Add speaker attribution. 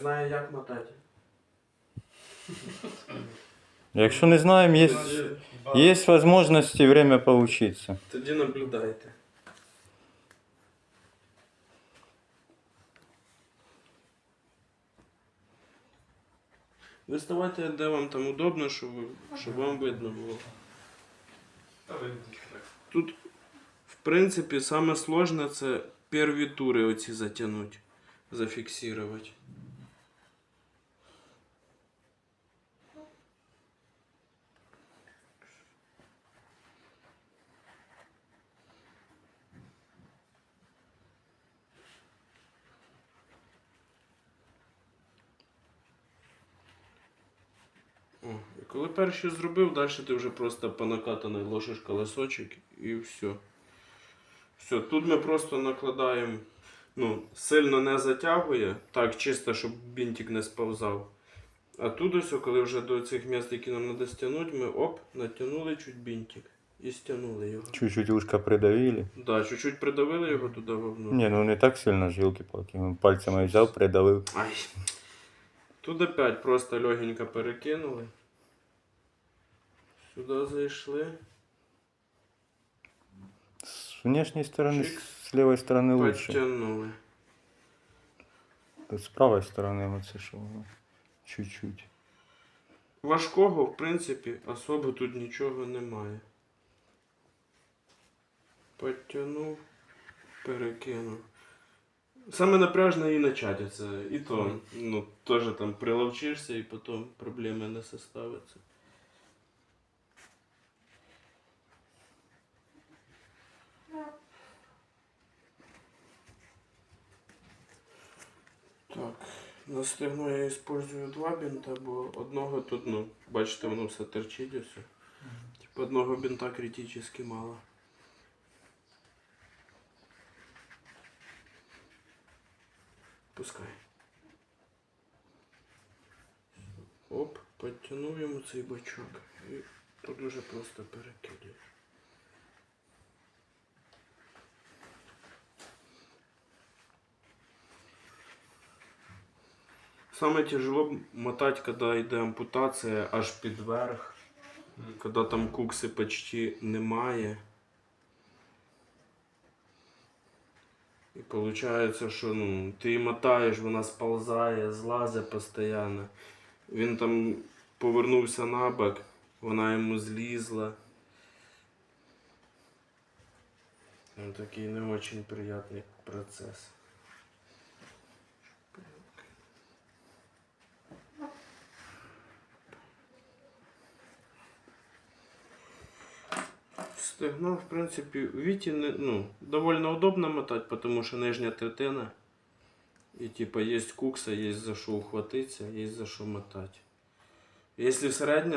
Speaker 1: Знає, як мотати.
Speaker 2: Якщо не знаємо, є, є можливості і время поучитися.
Speaker 1: Тоді наблюдайте. Ви ставайте, де вам там удобно, щоб, ви, щоб вам видно було. Тут, в принципі, саме сложне це перві тури оці затягнути, зафіксувати. О, і коли перший зробив, далі ти вже просто по накатаний ложиш колесочок і все. Все, тут ми просто накладаємо, ну, сильно не затягує, так чисто, щоб бінтик не сповзав. А тут ось, коли вже до цих місць, які нам треба стягнути, ми оп, натягнули чуть бінтик і стягнули його.
Speaker 2: Чуть-чуть ушка придавили.
Speaker 1: Да, чуть-чуть придавили його туди вовнутрь.
Speaker 2: Ні, ну не так сильно жилки палки Пальцями взяв, придавив.
Speaker 1: Ай. Тут опять просто легенько перекинули. Сюди зайшли.
Speaker 2: З внешньої сторони,
Speaker 1: Чик.
Speaker 2: з лівої сторони лучше. З правої сторони оце що воно. Чуть-чуть.
Speaker 1: Важкого, в принципі, особо тут нічого немає. Потягнув, перекинув. Саме напряжне і начати це. І то, ну, теж там приловчишся і потім проблеми не составиться. Так, на стегно я использую два бінта, бо одного тут, ну, бачите, воно все терчить і все. Типа одного бінта критично мало. Пускай. Оп, підтягнув йому цей бачок. І тут уже просто перекидуєш. Самое тяжело мотать, когда йде ампутація аж під верх, коли там кукси почти немає. І виходить, що ну, ти її мотаєш, вона сползає, злазить постійно. Він там повернувся на бок, вона йому злізла. Ну, такий не дуже приємний процес. Стегно, в принципі, в Віті не, ну, довольно удобно мотати, потому що нижня третина. І типа є кукса, є за що ухватитися, є за що мотати. Якщо середня